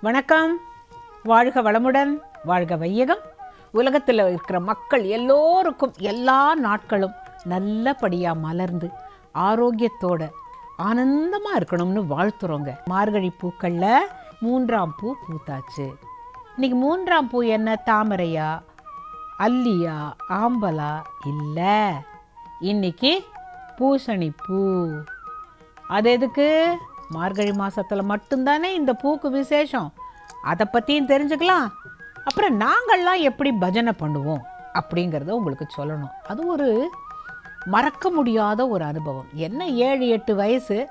வணக்கம். வாழ்க வளமுடன் வாழ்க வையகம். உலகத்தில் இருக்கிற மக்கள் எல்லோருக்கும் எல்லா நாட்களும் நல்லபடியாக மலர்ந்து ஆரோக்கியத்தோட ஆனந்தமாக இருக்கணும்னு வாழ்த்துறோங்க. மார்கழி பூக்களில் மூன்றாம் பூ பூத்தாச்சு. இன்னைக்கு மூன்றாம் பூ என்ன? தாமரையா அல்லியா ஆம்பலா? இல்லை. இன்னைக்கு பூசணி பூ அது எதுக்கு? மார்கழி மாதத்தில் மட்டும்தானே இந்த பூக்கு விசேஷம்? அதை பற்றியும் தெரிஞ்சுக்கலாம். அப்புறம் நாங்கள்லாம் எப்படி பஜனை பண்ணுவோம் அப்படிங்கிறத உங்களுக்கு சொல்லணும். அது ஒரு மறக்க முடியாத ஒரு அனுபவம். என்ன ஏழு எட்டு வயசு?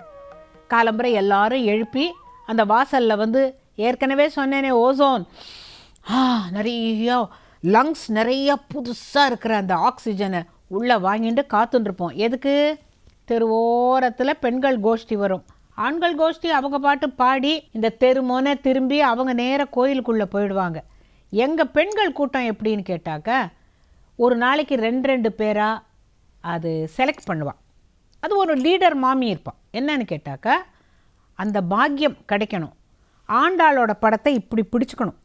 காலம்பரை எல்லாரும் எழுப்பி அந்த வாசலில் வந்து ஏற்கனவே சொன்னேனே ஓசோன். ஆ நிறைய லங்ஸ் நிறையா புதுசாக இருக்கிற அந்த ஆக்சிஜனை உள்ளே வாங்கிட்டு காத்துட்டுருப்போம் எதுக்கு? தெருவோரத்தில் பெண்கள் கோஷ்டி வரும். ஆண்கள் கோஷ்டி அவங்க பாட்டு பாடி இந்த தெருமோனை திரும்பி அவங்க நேர கோயிலுக்குள்ளே போயிடுவாங்க. எங்கள் பெண்கள் கூட்டம் எப்படின்னு கேட்டாக்க ஒரு நாளைக்கு ரெண்டு ரெண்டு பேராக அது செலக்ட் பண்ணுவான். அது ஒரு லீடர் மாமி இருப்பான். என்னன்னு கேட்டாக்க அந்த பாக்கியம் கிடைக்கணும். ஆண்டாளோட படத்தை இப்படி பிடிச்சிக்கணும்.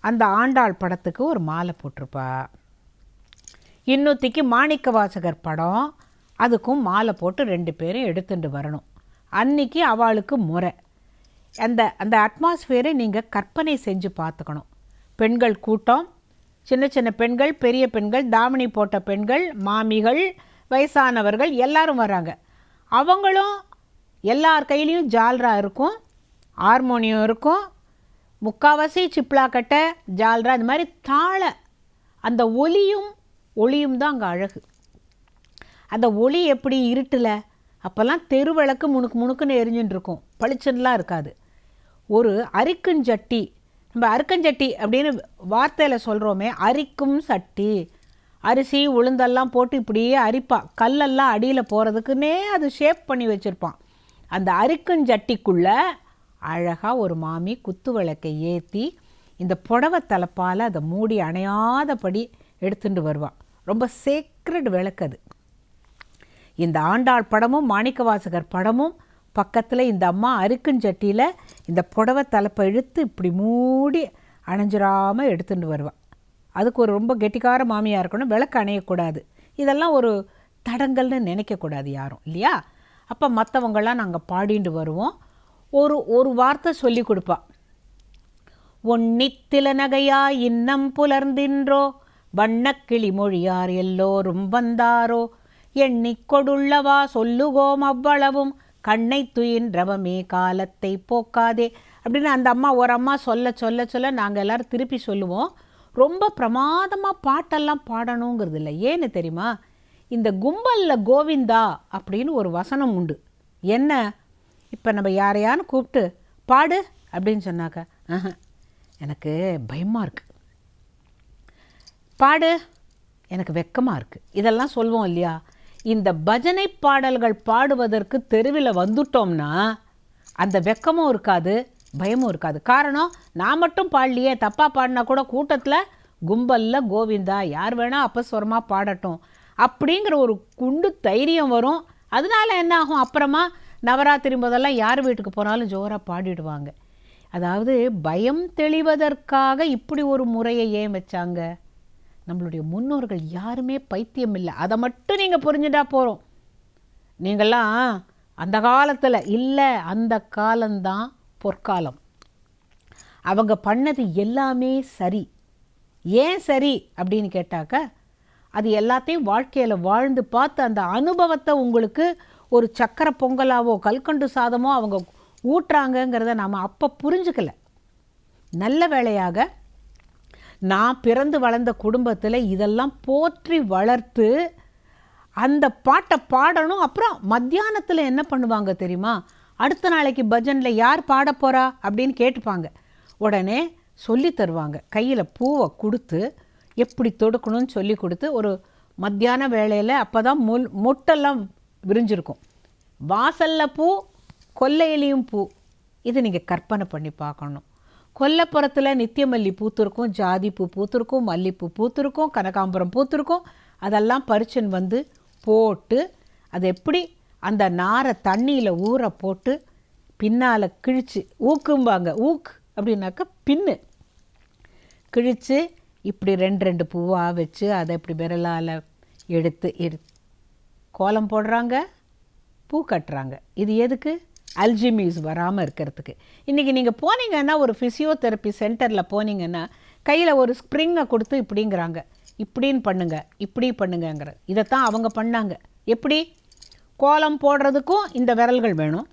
அந்த ஆண்டாள் படத்துக்கு ஒரு மாலை போட்டிருப்பா. இன்னொத்திக்கு மாணிக்க வாசகர் படம் அதுக்கும் மாலை போட்டு ரெண்டு பேரும் எடுத்துட்டு வரணும். அன்னைக்கு அவளுக்கு முறை. அந்த அந்த அட்மாஸ்ஃபியரை நீங்கள் கற்பனை செஞ்சு பார்த்துக்கணும். பெண்கள் கூட்டம் சின்ன சின்ன பெண்கள் பெரிய பெண்கள் தாவணி போட்ட பெண்கள் மாமிகள் வயசானவர்கள் எல்லாரும் வராங்க அவங்களும் எல்லார் கையிலையும் ஜால்ரா இருக்கும் ஹார்மோனியம் இருக்கும் முக்காவாசி சிப்ளாக்கட்டை ஜால்ரா இந்த மாதிரி தாள அந்த ஒலியும் ஒளியும் தான் அங்கே அழகு. அந்த ஒளி எப்படி இருட்டில் அப்போல்லாம் தெருவிளக்கு முணுக்கு முணுக்குன்னு எரிஞ்சுட்டு இருக்கும். பளிச்சுன்னுலாம் இருக்காது. ஒரு அரிக்குஞ்சட்டி நம்ம அரிக்கஞ்சட்டி அப்படின்னு வார்த்தையில் சொல்கிறோமே அரிக்கும் சட்டி. அரிசி உளுந்தெல்லாம் போட்டு இப்படியே அரிப்பா. கல்லெல்லாம் அடியில் போகிறதுக்குன்னே அது ஷேப் பண்ணி வச்சுருப்பான். அந்த அரிக்குஞ்சட்டிக்குள்ளே அழகாக ஒரு மாமி குத்து விளக்கை ஏற்றி இந்த புடவை தலைப்பால் அதை மூடி அணையாதபடி எடுத்துட்டு வருவாள் ரொம்ப சேக்ரட் விளக்கு அது. இந்த ஆண்டாள் படமும் மாணிக்கவாசகர் படமும் பக்கத்தில் இந்த அம்மா அருக்குஞ்சட்டியில் இந்த புடவை தலைப்பை இழுத்து இப்படி மூடி அணைஞ்சிராமல் எடுத்துகிட்டு வருவாள் அதுக்கு ஒரு ரொம்ப கெட்டிக்கார மாமியாக இருக்கணும் விளக்கு அணையக்கூடாது. இதெல்லாம் ஒரு தடங்கல்னு நினைக்கக்கூடாது யாரும் இல்லையா? அப்போ மற்றவங்களாம் நாங்கள் பாடிட்டு வருவோம். ஒரு ஒரு வார்த்தை சொல்லி கொடுப்பா. ஒன்னித்தில நகையா இன்னம் புலர்ந்தின்றோ வண்ணக்கிளி மொழியார் எல்லோரும் வந்தாரோ எண்ணிக்கொடுள்ளவா சொல்லுகோம் அவ்வளவும். கண்ணை துயின்றவமே காலத்தை போக்காதே. அப்படின்னு அந்த அம்மா ஒரு அம்மா சொல்ல சொல்ல சொல்ல நாங்கள் எல்லாரும் திருப்பி சொல்லுவோம். ரொம்ப பிரமாதமாக பாட்டெல்லாம் பாடணுங்கிறது இல்லை. ஏன்னு தெரியுமா? இந்த கும்பலில் கோவிந்தா அப்படின்னு ஒரு வசனம் உண்டு. என்ன? இப்போ நம்ம யாரையான்னு கூப்பிட்டு பாடு அப்படின்னு சொன்னாக்க எனக்கு பயமாக இருக்குது பாடு எனக்கு வெக்கமாக இருக்குது இதெல்லாம் சொல்லுவோம் இல்லையா? இந்த பஜனை பாடல்கள் பாடுவதற்கு தெருவில் வந்துட்டோம்னா அந்த வெக்கமும் இருக்காது பயமும் இருக்காது. காரணம் நான் மட்டும் பாடலையே தப்பாக பாடினா கூட கூட்டத்தில் கும்பலில் கோவிந்தா யார் வேணால் அப்பஸ்வரமாக பாடட்டும். அப்படிங்கிற ஒரு குண்டு தைரியம் வரும். அதனால என்ன ஆகும்? அப்புறமா நவராத்திரி முதல்லாம் யார் வீட்டுக்கு போனாலும் ஜோராக பாடிடுவாங்க. அதாவது பயம் தெளிவதற்காக இப்படி ஒரு முறையை ஏன் வச்சாங்க? நம்மளுடைய முன்னோர்கள் யாருமே பைத்தியம் இல்லை. அதை மட்டும் நீங்கள் புரிஞ்சுட்டா போகிறோம் நீங்கள்லாம் அந்த காலத்தில் இல்லை அந்த காலம்தான் பொற்காலம். அவங்க பண்ணது எல்லாமே சரி. ஏன் சரி அப்படின்னு கேட்டாக்க அது எல்லாத்தையும் வாழ்க்கையில் வாழ்ந்து பார்த்து அந்த அனுபவத்தை உங்களுக்கு ஒரு சக்கரை பொங்கலாவோ கல்கண்டு சாதமோ அவங்க ஊட்டுறாங்கங்கிறத நாம் அப்போ புரிஞ்சுக்கல. நல்ல வேளையாக நான் பிறந்து வளர்ந்த குடும்பத்தில் இதெல்லாம் போற்றி வளர்த்து அந்த பாட்டை பாடணும். அப்புறம் மத்தியானத்தில் என்ன பண்ணுவாங்க தெரியுமா? அடுத்த நாளைக்கு பஜனில் யார் பாட போகிறா அப்படின்னு கேட்டுப்பாங்க. உடனே சொல்லி தருவாங்க. கையில் பூவை கொடுத்து எப்படி தொடுக்கணும்னு சொல்லி கொடுத்து ஒரு மத்தியான வேளையில் அப்போ தான் முல் மொட்டெல்லாம் விரிஞ்சிருக்கும். வாசலில் பூ கொல்லையிலையும் பூ. இது நீங்கள் கற்பனை பண்ணி பார்க்கணும். கொல்லைப்புறத்தில் நித்தியமல்லி பூத்திருக்கும் ஜாதி பூ பூத்திருக்கும் மல்லிப்பூ பூத்திருக்கும் கனகாம்பரம் பூத்திருக்கும் அதெல்லாம் பறிச்சுன்னு வந்து போட்டு அது எப்படி அந்த நாரை தண்ணியில் ஊற போட்டு பின்னால் கிழிச்சு ஊக்கும்பாங்க. ஊக் அப்படின்னாக்கா பின்னு. கிழித்து இப்படி ரெண்டு ரெண்டு பூவாக வச்சு அதை இப்படி விரலால் எடுத்து எடு கோலம் போடுறாங்க பூ கட்டுறாங்க. இது எதுக்கு? அல்ஜிமிஸ் வராமல் இருக்கிறதுக்கு. இன்றைக்கி நீங்கள் போனீங்கன்னா ஒரு ஃபிசியோதெரப்பி சென்டரில் போனீங்கன்னா கையில் ஒரு ஸ்ப்ரிங்கை கொடுத்து இப்படிங்கிறாங்க. இப்படின்னு பண்ணுங்க இப்படி பண்ணுங்கங்கிற இதைத்தான் அவங்க பண்ணாங்க. எப்படி? கோலம் போடுறதுக்கும் இந்த விரல்கள் வேணும்.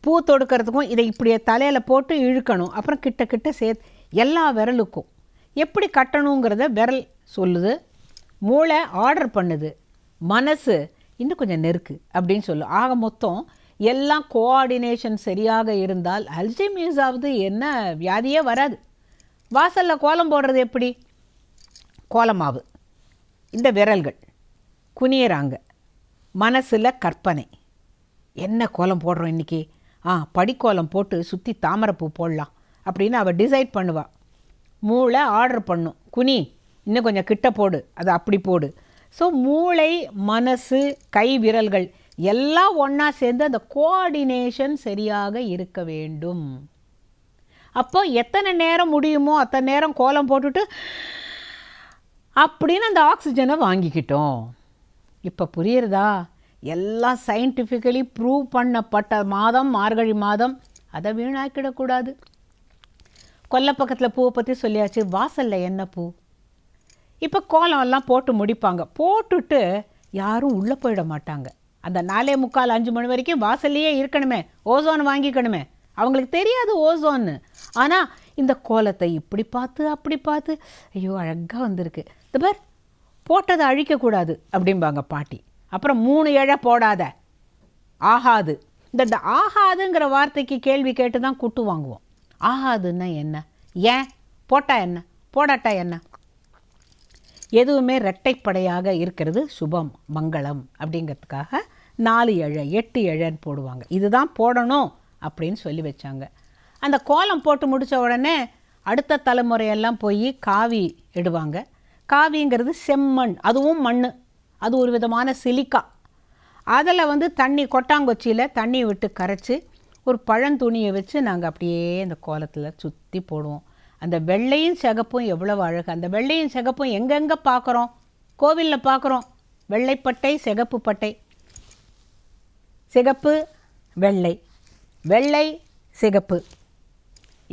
பூ தொடுக்கிறதுக்கும் இதை இப்படியே தலையில் போட்டு இழுக்கணும். அப்புறம் கிட்ட கிட்ட சேர்த்து எல்லா விரலுக்கும். எப்படி கட்டணுங்கிறத விரல் சொல்லுது மூளை ஆர்டர் பண்ணுது மனசு இன்னும் கொஞ்சம் நெருக்கு அப்படின்னு சொல்லு. ஆக மொத்தம் எல்லாம் கோஆர்டினேஷன் சரியாக இருந்தால் அல்ஜிமியூஸாவது என்ன வியாதியே வராது. வாசலில் கோலம் போடுறது எப்படி? கோலமாவு. இந்த விரல்கள் குனியறாங்க. மனசில் கற்பனை. என்ன கோலம் போடுறோம் இன்றைக்கி ஆ படிக்கோலம் போட்டு சுற்றி தாமரைப்பூ போடலாம் அப்படின்னு அவள் டிசைட் பண்ணுவாள் மூளை ஆர்டர் பண்ணும். குனி இன்னும் கொஞ்சம் கிட்ட போடு. அது அப்படி போடு. ஸோ மூளை மனசு கை விரல்கள் எல்லாம் ஒன்றா சேர்ந்து அந்த கோஆர்டினேஷன் சரியாக இருக்க வேண்டும். அப்போ எத்தனை நேரம் முடியுமோ அத்தனை நேரம் கோலம் போட்டுட்டு அப்படின்னு அந்த ஆக்சிஜனை வாங்கிக்கிட்டோம். இப்போ புரியுறதா? எல்லாம் சயின்டிஃபிக்கலி ப்ரூவ் பண்ணப்பட்ட மாதம் மார்கழி மாதம் அதை வீணாக்கிடக்கூடாது கொல்லை பக்கத்தில் பூவை பற்றி சொல்லியாச்சு வாசலில் என்ன பூ? இப்போ கோலம் எல்லாம் போட்டு முடிப்பாங்க. போட்டுட்டு யாரும் உள்ளே போயிட மாட்டாங்க. அந்த நாலே முக்கால் அஞ்சு மணி வரைக்கும் வாசல்லையே இருக்கணுமே ஓசோன் வாங்கிக்கணுமே. அவங்களுக்கு தெரியாது ஓசோன்னு. ஆனால் இந்த கோலத்தை இப்படி பார்த்து அப்படி பார்த்து ஐயோ அழகாக வந்திருக்கு. இந்த பார் போட்டதை அழிக்கக்கூடாது அப்படிம்பாங்க பாட்டி. அப்புறம் மூணு இழை போடாத. ஆகாது. இந்த ஆகாதுங்கிற வார்த்தைக்கு கேள்வி கேட்டு தான் குட்டு வாங்குவோம். ஆகாதுன்னா என்ன? ஏன்? போட்டா என்ன? போடாட்டா என்ன? எதுவுமே இரட்டைப்படையாக இருக்கிறது சுபம் மங்களம் அப்படிங்கிறதுக்காக நாலு இழை எட்டு இழைன்னு போடுவாங்க. இதுதான் போடணும் அப்படின்னு சொல்லி வச்சாங்க. அந்த கோலம் போட்டு முடித்த உடனே அடுத்த தலைமுறையெல்லாம் போய் காவி இடுவாங்க. காவிங்கிறது செம்மண் அதுவும் மண் அது ஒரு விதமான சிலிக்கா. அதில் வந்து தண்ணி கொட்டாங்கொச்சியில் தண்ணி விட்டு கரைச்சி ஒரு பழந்துணியை வச்சு நாங்கள் அப்படியே அந்த கோலத்தில் சுற்றி போடுவோம். அந்த வெள்ளையும் சிகப்பும் எவ்வளோ அழகு. அந்த வெள்ளையும் சிகப்பும் எங்கெங்கே பார்க்குறோம் கோவிலில் பார்க்குறோம் வெள்ளைப்பட்டை சிகப்பு பட்டை. சிகப்பு வெள்ளை. வெள்ளை சிகப்பு.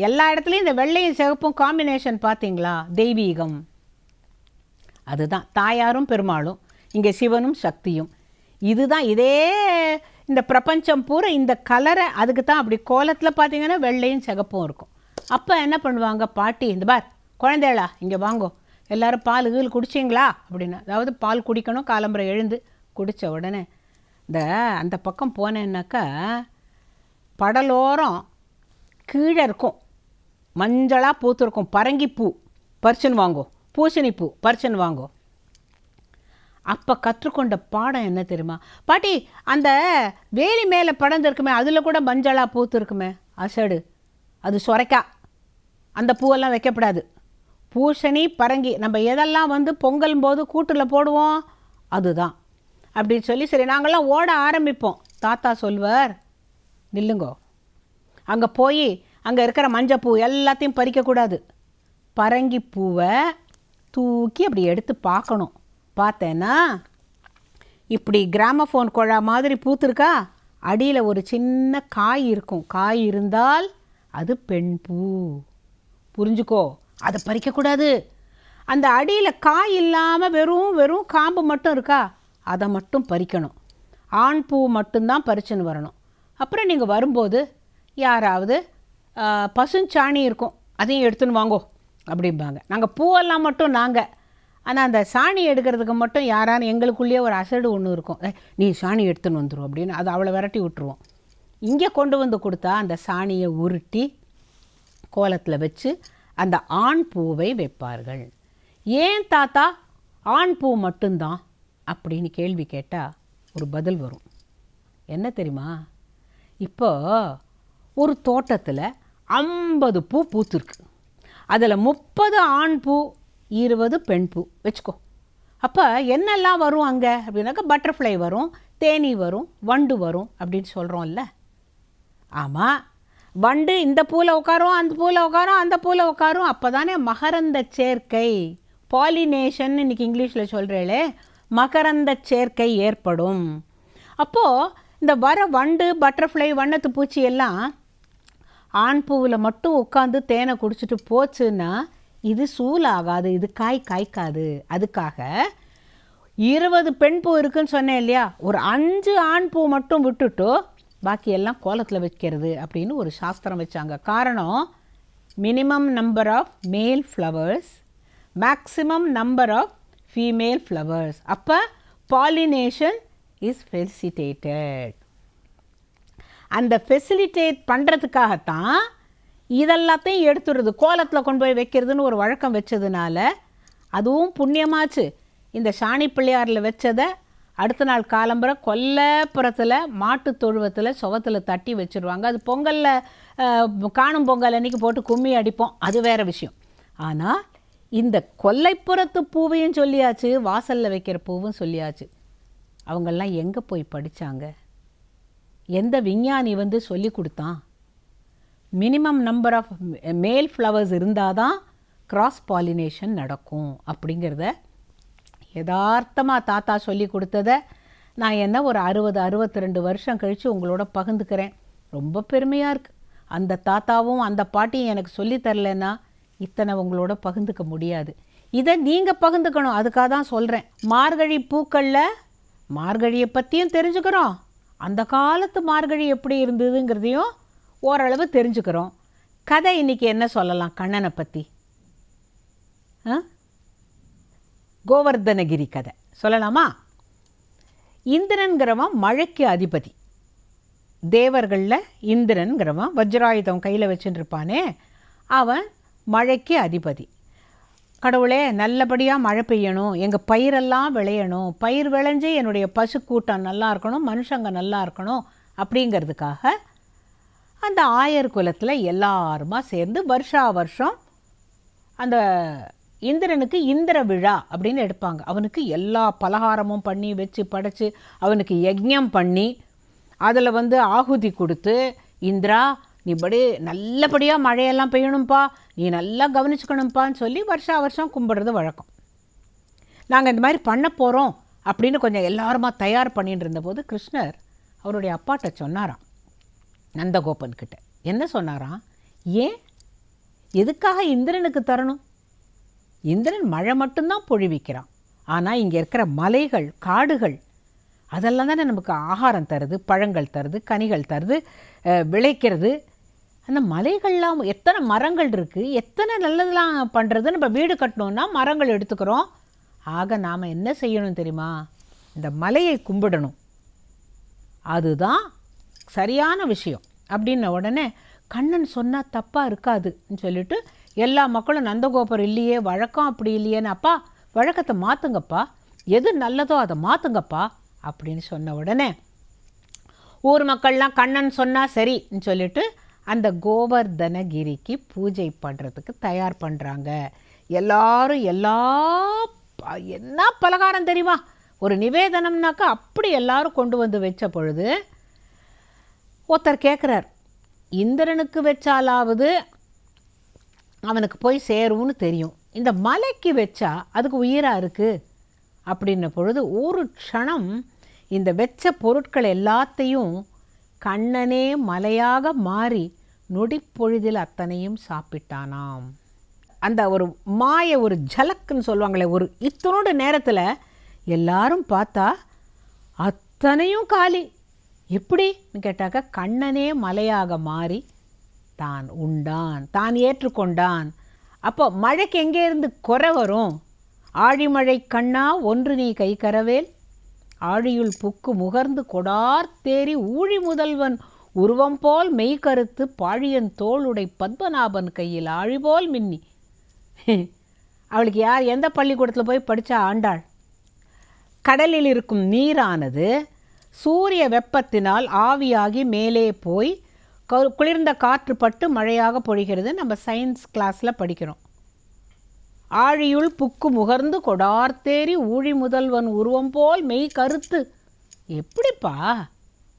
எல்லா இடத்துலையும் இந்த வெள்ளையும் சிகப்பும் காம்பினேஷன் பார்த்தீங்களா? தெய்வீகம். அதுதான். தாயாரும் பெருமாளும் இங்கே சிவனும் சக்தியும். இதுதான் இதே இந்த பிரபஞ்சம் பூரா இந்த கலரை அதுக்கு தான் அப்படி கோலத்தில் பார்த்தீங்கன்னா வெள்ளையும் சிகப்பும் இருக்கும். அப்போ என்ன பண்ணுவாங்க? பாட்டி இந்த பார் குழந்தைகளா இங்கே வாங்கோ. எல்லாரும் பால் கீழ் குடிச்சிங்களா? அப்படின்னா அதாவது பால் குடிக்கணும் காலம்புரை எழுந்து குடித்த உடனே இந்த அந்த பக்கம் போனேன்னாக்கா படலோரம் கீழே இருக்கும். மஞ்சளாக பூத்துருக்கும். பரங்கிப்பூ பறிச்சுன்னு வாங்கோ. பூசணி பூ பறிச்சுன்னு வாங்கோ. அப்போ கற்றுக்கொண்ட பாடம் என்ன தெரியுமா? பாட்டி அந்த வேலி மேலே படர்ந்துருக்குமே அதில் கூட மஞ்சளாக பூத்துருக்குமே. அசடு. அது சொரைக்கா. அந்த பூவெல்லாம் வைக்கப்படாது. பூசணி பரங்கி நம்ம எதெல்லாம் வந்து பொங்கல் போது கூட்டில் போடுவோம் அதுதான். அப்படின்னு சொல்லி சரி நாங்கள்லாம் ஓட ஆரம்பிப்போம். தாத்தா சொல்வார் நில்லுங்கோ. அங்கே போய் அங்கே இருக்கிற மஞ்சப்பூ எல்லாத்தையும் பறிக்கக்கூடாது. பரங்கி பூவை தூக்கி அப்படி எடுத்து பார்க்கணும். பார்த்தேன்னா இப்படி கிராமஃபோன் குழா மாதிரி பூத்துருக்கா? அடியில் ஒரு சின்ன காய் இருக்கும். காய் இருந்தால் அது பெண் பூ. புரிஞ்சுக்கோ? அதை பறிக்கக்கூடாது. அந்த அடியில் காய் இல்லாமல் வெறும் வெறும் காம்பு மட்டும் இருக்கா? அதை மட்டும் பறிக்கணும். ஆண் பூ மட்டும்தான் பறிச்சுன்னு வரணும். அப்புறம் நீங்கள் வரும்போது யாராவது பசுஞ்சாணி இருக்கும் அதையும் எடுத்துன்னு வாங்கோ அப்படிம்பாங்க. நாங்கள் பூவெல்லாம் மட்டும் நாங்கள் ஆனால் அந்த சாணி எடுக்கிறதுக்கு மட்டும் யாரான எங்களுக்குள்ளேயே ஒரு அசடு ஒன்று இருக்கும். நீ சாணி எடுத்துன்னு வந்துடும் அப்படின்னு அதை அவளை விரட்டி விட்டுருவோம். இங்கே கொண்டு வந்து கொடுத்தா அந்த சாணியை உருட்டி கோலத்தில் வச்சு அந்த ஆண் பூவை வைப்பார்கள். ஏன் தாத்தா? ஆண் பூ மட்டும்தான். அப்படின்னு கேள்வி கேட்டால் ஒரு பதில் வரும். என்ன தெரியுமா? இப்போ ஒரு தோட்டத்தில் ஐம்பது பூ பூத்துருக்கு. அதில் முப்பது ஆண் பூ இருபது பெண் பூ. வச்சுக்கோ. அப்போ என்னெல்லாம் வரும் அங்கே? அப்படின்னாக்கா பட்டர்ஃப்ளை வரும் தேனீ வரும் வண்டு வரும் அப்படின்னு சொல்கிறோம்ல ஆமாம் வண்டு இந்த பூவில் உட்காரும் அந்த பூவில் உட்காரும் அந்த பூவில் உட்காரும். அப்போ தானே மகரந்த சேர்க்கை. பாலினேஷன் இன்றைக்கி இங்கிலீஷில் சொல்கிறேளே மகரந்த சேர்க்கை ஏற்படும். அப்போது இந்த வர வண்டு பட்டர்ஃப்ளை வண்ணத்து பூச்சி எல்லாம் ஆண் பூவில் மட்டும் உட்காந்து தேனை குடிச்சிட்டு போச்சுன்னா இது சூலாகாது இது காய் காய்க்காது. அதுக்காக இருபது பெண் பூ இருக்குன்னு சொன்னேன் இல்லையா? ஒரு அஞ்சு ஆண் பூ மட்டும் விட்டுட்டு பாக்கி எல்லாம் கோலத்தில் வைக்கிறது அப்படின்னு ஒரு சாஸ்திரம் வச்சாங்க. காரணம் minimum number of male flowers maximum number of female flowers அப்போ பாலினேஷன் இஸ் ஃபெசிலிட்டேட்டட் அந்த ஃபெசிலிட்டேட் பண்ணுறதுக்காகத்தான் இதெல்லாத்தையும் எடுத்துடுறது. கோலத்தில் கொண்டு போய் வைக்கிறதுன்னு ஒரு வழக்கம் வச்சதுனால அதுவும் புண்ணியமாச்சு. இந்த சாணி பிள்ளையாரில் வச்சதை அடுத்த நாள் காலம்புற கொல்லப்புறத்தில் மாட்டுத் தொழுவத்தில் சுவத்தில் தட்டி வச்சுருவாங்க. அது பொங்கலில் காணும் பொங்கல் அன்னைக்கு போட்டு கும்மி அடிப்போம். அது வேறு விஷயம். ஆனால் இந்த கொல்லைப்புறத்து பூவையும் சொல்லியாச்சு வாசலில் வைக்கிற பூவும் சொல்லியாச்சு. அவங்கெல்லாம் எங்கே போய் படித்தாங்க எந்த விஞ்ஞானி வந்து சொல்லி கொடுத்தான்? Minimum number of male flowers இருந்தால் தான் கிராஸ் பாலினேஷன் நடக்கும் அப்படிங்கிறத யதார்த்தமாக தாத்தா சொல்லி கொடுத்தத நான் என்ன ஒரு அறுபது அறுபத்தி ரெண்டு வருஷம் கழித்து உங்களோட பகிர்ந்துக்கிறேன். ரொம்ப பெருமையாக இருக்குது அந்த தாத்தாவும் அந்த பாட்டியும் எனக்கு சொல்லித்தரலன்னா இத்தனை உங்களோட பகிர்ந்துக்க முடியாது. இதை நீங்கள் பகிர்ந்துக்கணும். அதுக்காக தான் சொல்கிறேன் மார்கழி பூக்களில் மார்கழியை பற்றியும் தெரிஞ்சுக்கிறோம். அந்த காலத்து மார்கழி எப்படி இருந்ததுங்கிறதையும் ஓரளவு தெரிஞ்சுக்கிறோம். கதை இன்னைக்கு என்ன சொல்லலாம் கண்ணனை பற்றி ஆ? கோவர்தனகிரி கதை. சொல்லலாமா? இந்திரன்கிறவன் மழைக்கு அதிபதி. தேவர்களில் இந்திரன்கிறவன் வஜ்ராயுதம் கையில் வச்சுட்டுருப்பானே அவன் மழைக்கு அதிபதி. கடவுளே நல்லபடியாக மழை பெய்யணும் எங்கள் பயிரெல்லாம் விளையணும் பயிர் விளைஞ்சு என்னுடைய பசு கூட்டம் நல்லா இருக்கணும் மனுஷங்க நல்லா இருக்கணும் அப்படிங்கிறதுக்காக அந்த ஆயர் குலத்தில் எல்லாருமா சேர்ந்து வருஷா வருஷம் அந்த இந்திரனுக்கு இந்திர விழா அப்படின்னு எடுப்பாங்க. அவனுக்கு எல்லா பலகாரமும் பண்ணி வச்சு படைச்சி அவனுக்கு யஜ்ஞம் பண்ணி அதில் வந்து ஆகுதி கொடுத்து இந்திரா நீ படி நல்லபடியாக மழையெல்லாம் பெய்யணும்ப்பா நீ நல்லா கவனிச்சுக்கணும்ப்பான்னு சொல்லி வருஷா வருஷம் கும்பிட்றது வழக்கம். நாங்கள் இந்த மாதிரி பண்ண போகிறோம் அப்படின்னு கொஞ்சம் எல்லாருமா தயார் பண்ணிட்டு இருந்தபோது கிருஷ்ணர் அவருடைய அப்பாட்ட சொன்னாராம். நந்தகோபன் கிட்ட. என்ன சொன்னாராம்? ஏன்? எதுக்காக இந்திரனுக்கு தரணும்? இந்திரன் மழை மட்டும்தான் பொழிவிக்கிறான் ஆனால் இங்கே இருக்கிற மலைகள் காடுகள் அதெல்லாம் தானே நமக்கு ஆகாரம் தருது பழங்கள் தருது கனிகள் தருது விளைக்கிறது. அந்த மலைகள்லாம் எத்தனை மரங்கள் இருக்குது எத்தனை நல்லதெல்லாம் பண்ணுறது நம்ம வீடு கட்டணுன்னா மரங்கள் எடுத்துக்கிறோம். ஆக நாம் என்ன செய்யணும் தெரியுமா? இந்த மலையை கும்பிடணும். அதுதான் சரியான விஷயம். அப்படின்ன உடனே கண்ணன் சொன்னால் தப்பாக இருக்காதுன்னு சொல்லிட்டு எல்லா மக்களும் நந்தகோபுரம் இல்லையே வழக்கம் அப்படி இல்லையேன்னு அப்பா வழக்கத்தை மாற்றுங்கப்பா எது நல்லதோ அதை மாற்றுங்கப்பா அப்படின்னு சொன்ன உடனே ஊர் மக்கள்லாம் கண்ணன் சொன்னால் சரின்னு சொல்லிட்டு அந்த கோவர்தனகிரிக்கு பூஜை பண்ணுறதுக்கு தயார் பண்ணுறாங்க எல்லாரும் எல்லா என்ன பலகாரம் தெரியுமா? ஒரு நிவேதனம்னாக்கா அப்படி எல்லாரும் கொண்டு வந்து வச்ச பொழுது ஒருத்தர் கேட்குறார் இந்திரனுக்கு வச்சாலாவது அவனுக்கு போய் சேரும்னு தெரியும். இந்த மலைக்கு வச்சா அதுக்கு உயிராக இருக்குது அப்படின்ன பொழுது ஒரு க்ஷணம் இந்த வெச்ச பொருட்கள் எல்லாத்தையும் கண்ணனே மலையாக மாறி நொடிப்பொழுதில் அத்தனையும் சாப்பிட்டானாம். அந்த ஒரு மாய ஒரு ஜலக்குன்னு சொல்லுவாங்களே ஒரு இத்தனோட நேரத்தில் எல்லாரும் பார்த்தா அத்தனையும் காலி. எப்படின்னு கேட்டாக்க கண்ணனே மலையாக மாறி தான் உண்டான் தான் ஏற்றுக்கொண்டான். அப்போ மழைக்கு எங்கே இருந்து குறை வரும்? ஆழிமழை கண்ணா ஒன்று நீ கை கரவேல் ஆழியுள் புக்கு முகர்ந்து கொடார் தேறி ஊழி முதல்வன். உருவம் போல் மெய்கருத்து பாழியன் தோளுடை பத்மநாபன் கையில் ஆழி போல் மின்னி. அவளுக்கு யார் எந்த பள்ளிக்கூடத்தில் போய் படித்தா ஆண்டாள்? கடலில் இருக்கும் நீரானது சூரிய வெப்பத்தினால் ஆவியாகி மேலே போய் குளிர்ந்த காற்று பட்டு மழையாக பொழிகிறது. நம்ம சயின்ஸ் கிளாஸில் படிக்கிறோம். ஆழியுள் புக்கு முகர்ந்து கொடார்த்தேறி ஊழி முதல்வன் உருவம் போல் மெய் கருத்து. எப்படிப்பா?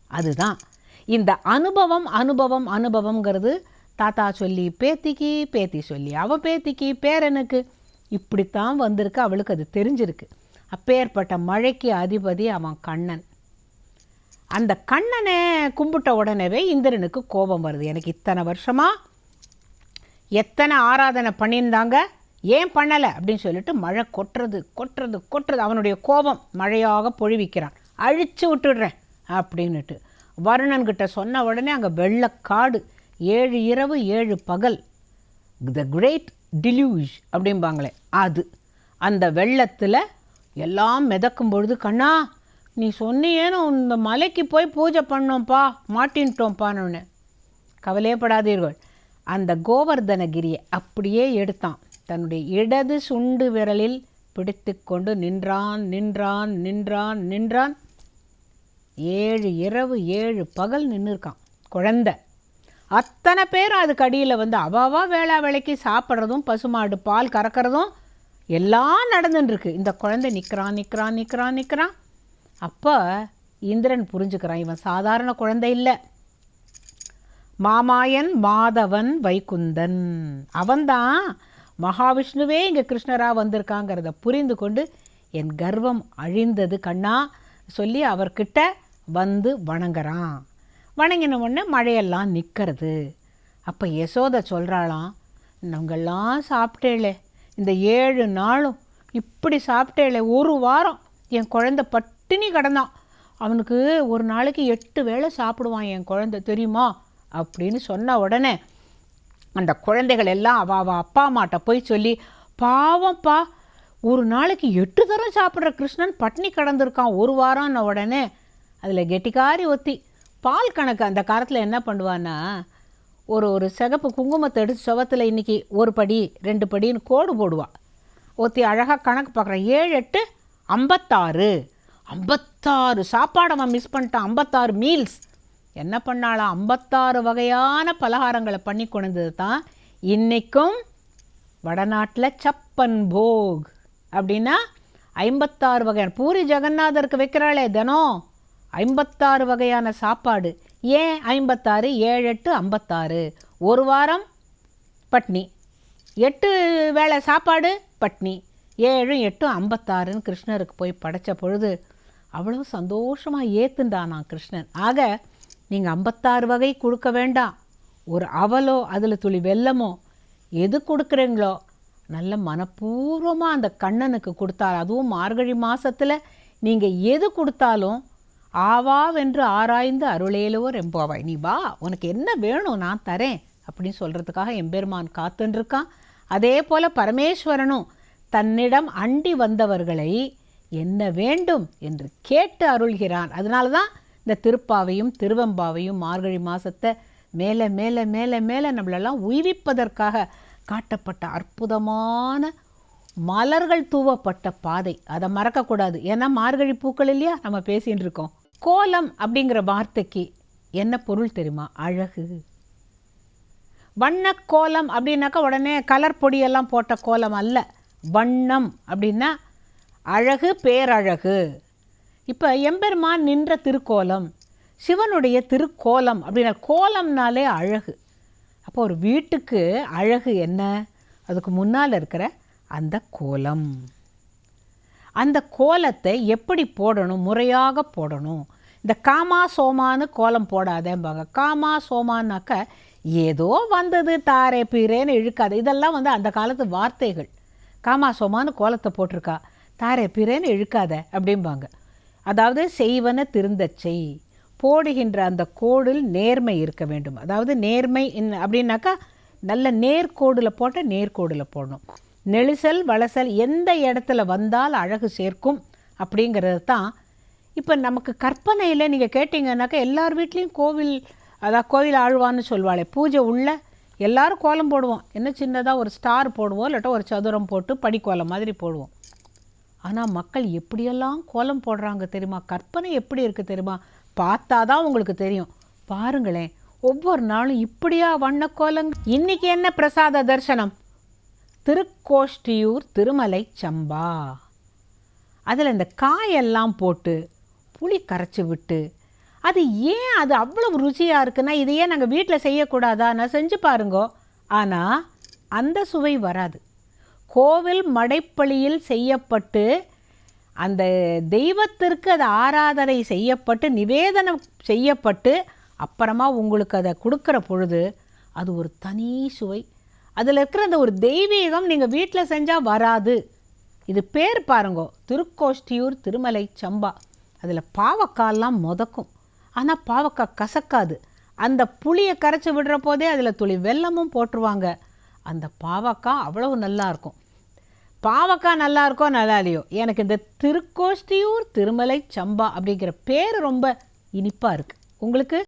அதுதான். இந்த அனுபவம் அனுபவம் அனுபவம்ங்கிறது தாத்தா சொல்லி பேத்திக்கு பேத்தி சொல்லி அவ பேத்திக்கு பேரனுக்கு இப்படித்தான் வந்திருக்கு அவளுக்கு அது தெரிஞ்சிருக்கு. அப்பேற்பட்ட மழைக்கு அதிபதி அவன் கண்ணன். அந்த கண்ணனை கும்பிட்ட உடனேவே இந்திரனுக்கு கோபம் வருது. எனக்கு இத்தனை வருஷமா? எத்தனை ஆராதனை பண்ணியிருந்தாங்க? ஏன் பண்ணலை அப்படின்னு சொல்லிட்டு மழை கொட்டுறது கொட்டுறது கொட்டுறது. அவனுடைய கோபம் மழையாக பொழிவிக்கிறான். அழித்து விட்டுடுறேன் அப்படின்னுட்டு. வருணன்கிட்ட சொன்ன உடனே அங்கே வெள்ளக்காடு ஏழு இரவு ஏழு பகல். த கிரேட் டிலியூஷ் அப்படிம்பாங்களே அது. அந்த வெள்ளத்தில் எல்லாம் மிதக்கும் பொழுது கண்ணா நீ சொன்னியேன்னு இந்த மலைக்கு போய் பூஜை பண்ணோம்ப்பா மாட்டின்ட்டோம்ப்பான்னு கவலையப்படாதீர்கள். அந்த கோவர்தனகிரியை அப்படியே எடுத்தான். தன்னுடைய இடது சுண்டு விரலில் பிடித்து கொண்டு நின்றான் நின்றான் நின்றான் நின்றான். ஏழு இரவு ஏழு பகல் நின்றுருக்கான் குழந்த. அத்தனை பேர் அதுக்கு அடியில் வந்து அவாவா வேளா வேலைக்கு சாப்பிட்றதும் பசுமாடு பால் கறக்கிறதும் எல்லாம் நடந்துட்டுருக்கு இந்த குழந்தை நிற்கிறான் நிற்கிறான் நிற்கிறான் நிற்கிறான் அப்போ இந்திரன் புரிஞ்சுக்கிறான் இவன் சாதாரண குழந்தை இல்லை. மாமாயன் மாதவன் வைகுந்தன். அவன்தான் மகாவிஷ்ணுவே இங்கே கிருஷ்ணராக வந்திருக்காங்கிறத புரிந்து கொண்டு என் கர்வம் அழிந்தது கண்ணா சொல்லி அவர்கிட்ட வந்து வணங்குறான். வணங்கின உடனே மழையெல்லாம் நிற்கிறது அப்போ யசோதை சொல்கிறாளாம் நாங்கள்லாம் சாப்பிட்டேளே இந்த ஏழு நாளும் இப்படி சாப்பிட்டேளே ஒரு வாரம் என் குழந்த பட்டினி கிடந்தான். அவனுக்கு ஒரு நாளைக்கு எட்டு வேளை சாப்பிடுவான் என் குழந்த தெரியுமா? அப்படின்னு சொன்ன உடனே அந்த குழந்தைகள் எல்லாம் அவ அவ அப்பா அம்மாட்ட போய் சொல்லி பாவம்ப்பா ஒரு நாளைக்கு எட்டு தரம் சாப்பிட்ற கிருஷ்ணன் பட்னி கடந்திருக்கான் ஒரு வாரம்ன உடனே. அதில் கெட்டிக்காரி ஒத்தி பால் கணக்கு அந்த காலத்தில் என்ன பண்ணுவான்னா ஒரு ஒரு சிகப்பு குங்குமத்தை எடுத்து சுவத்தில் இன்றைக்கி ஒரு படி ரெண்டு படின்னு கோடு போடுவாள் ஒத்தி அழகாக கணக்கு பார்க்குறேன் ஏழு எட்டு ஐம்பத்தாறு. ஐம்பத்தாறு சாப்பாடு அவன் மிஸ் பண்ணிட்டான் ஐம்பத்தாறு மீல்ஸ் என்ன பண்ணாலாம் ஐம்பத்தாறு வகையான பலகாரங்களை பண்ணி கொண்டது தான் இன்றைக்கும் வடநாட்டில் சப்பன் போக் அப்படின்னா ஐம்பத்தாறு வகையான பூரி ஜெகநாதருக்கு வைக்கிறாளே தினம் ஐம்பத்தாறு வகையான சாப்பாடு. ஏன் ஐம்பத்தாறு? ஏழு எட்டு ஐம்பத்தாறு. ஒரு வாரம் பட்னி. எட்டு வேளை சாப்பாடு பட்னி. ஏழு எட்டு ஐம்பத்தாறுன்னு கிருஷ்ணருக்கு போய் படைச்ச பொழுது அவ்வளோ சந்தோஷமாக ஏத்துண்டானா கிருஷ்ணன். ஆக நீங்கள் ஐம்பத்தாறு வகை கொடுக்க வேண்டாம். ஒரு அவலோ அதில் துளி வெல்லமோ எது கொடுக்குறீங்களோ நல்ல மனப்பூர்வமாக அந்த கண்ணனுக்கு கொடுத்தால் அதுவும் மார்கழி மாதத்தில் நீங்கள் எது கொடுத்தாலும் ஆவாவென்று ஆராய்ந்து அருளேலோ ரெம்போவாய் நீ வா உனக்கு என்ன வேணும் நான் தரேன் அப்படின்னு சொல்கிறதுக்காக எம்பெருமான் காத்துன்ருக்கான் அதே போல் பரமேஸ்வரனும் தன்னிடம் அண்டி வந்தவர்களை என்ன வேண்டும் என்று கேட்டு அருள்கிறான். அதனால தான் இந்த திருப்பாவையும் திருவம்பாவையும் மார்கழி மாதத்தை மேலே மேலே மேலே மேலே நம்மளெல்லாம் உயிரிப்பதற்காக காட்டப்பட்ட அற்புதமான மலர்கள் தூவப்பட்ட பாதை. அதை மறக்கக்கூடாது. ஏன்னா மார்கழி பூக்கள் இல்லையா? நம்ம பேசிகிட்டு இருக்கோம். கோலம் அப்படிங்கிற வார்த்தைக்கு என்ன பொருள் தெரியுமா? அழகு. வண்ண கோலம் அப்படின்னாக்கா உடனே கலர் பொடியெல்லாம் போட்ட கோலம் அல்ல. வண்ணம் அப்படின்னா அழகு பேரழகு. இப்போ எம்பெருமான் நின்ற திருக்கோலம் சிவனுடைய திருக்கோலம் அப்படின்னா கோலம்னாலே அழகு. அப்போ ஒரு வீட்டுக்கு அழகு என்ன? அதுக்கு முன்னால் இருக்கிற அந்த கோலம். அந்த கோலத்தை எப்படி போடணும்? முறையாக போடணும். இந்த காமா சோமான்னு கோலம் போடாதேம்பாங்க காமா சோமான்னாக்க ஏதோ வந்தது தாரே பீரேன்னு இழுக்காது. இதெல்லாம் வந்து அந்த காலத்து வார்த்தைகள். காமா சோமான்னு கோலத்தை போட்டிருக்கா. தாரே பீரேன்னு இழுக்காத அப்படிம்பாங்க. அதாவது செய்வன திருந்தச் செய் போடுகின்ற அந்த கோடில் நேர்மை இருக்க வேண்டும். அதாவது நேர்மை அப்படின்னாக்கா நல்ல நேர்கோடில் போட்ட நேர்கோடில் போடணும். நெளிசல் வளசல் எந்த இடத்துல வந்தால் அழகு சேர்க்கும் அப்படிங்கிறது தான். இப்போ நமக்கு கற்பனையில் நீங்கள் கேட்டிங்கன்னாக்கா எல்லார் வீட்லேயும் கோவில் அதான் கோவில் ஆழ்வான்னு சொல்வாளே பூஜை உள்ள எல்லோரும் கோலம் போடுவோம். என்ன சின்னதாக ஒரு ஸ்டார் போடுவோம் இல்லாட்டா ஒரு சதுரம் போட்டு படிக்கோலம் மாதிரி போடுவோம். ஆனால் மக்கள் எப்படியெல்லாம் கோலம் போடுறாங்க தெரியுமா? கற்பனை எப்படி இருக்குது தெரியுமா? பார்த்தா தான் உங்களுக்கு தெரியும். பாருங்களேன் ஒவ்வொரு நாளும் இப்படியா வண்ண கோலம். இன்னைக்கு என்ன பிரசாத தரிசனம்? திருக்கோஷ்டியூர் திருமலை சம்பா. அதில் இந்த காயெல்லாம் போட்டு புளி கரைச்சி விட்டு அது ஏன் அது அவ்வளவு ருச்சியாக இருக்குன்னா இதையே நாங்கள் வீட்டில் செய்யக்கூடாதா? நான் செஞ்சு பாருங்கோ. ஆனால் அந்த சுவை வராது. கோவில் மடைப்பள்ளியில் செய்யப்பட்டு அந்த தெய்வத்திற்கு அது ஆராதனை செய்யப்பட்டு நிவேதனம் செய்யப்பட்டு அப்புறமா உங்களுக்கு அதை கொடுக்குற பொழுது அது ஒரு தனி சுவை. அதில் இருக்கிற அந்த ஒரு தெய்வீகம் நீங்கள் வீட்டில் செஞ்சால் வராது. இது பேர் பாருங்கோ திருக்கோஷ்டியூர் திருமலை சம்பா. அதில் பாவக்கால்லாம் முதக்கும். ஆனால் பாவக்காய் கசக்காது. அந்த புளியை கரைச்சி விடுற போதே அதில் துளி வெல்லமும் போட்டுருவாங்க. அந்த பாவக்காய் அவ்வளவு நல்லாயிருக்கும் பாவக்காய் நல்லா இருக்கோ நல்லா இல்லையோ எனக்கு இந்த திருக்கோஷ்டியூர் திருமலை சம்பா அப்படிங்கிற பேர் ரொம்ப இனிப்பாக இருக்குது உங்களுக்கு?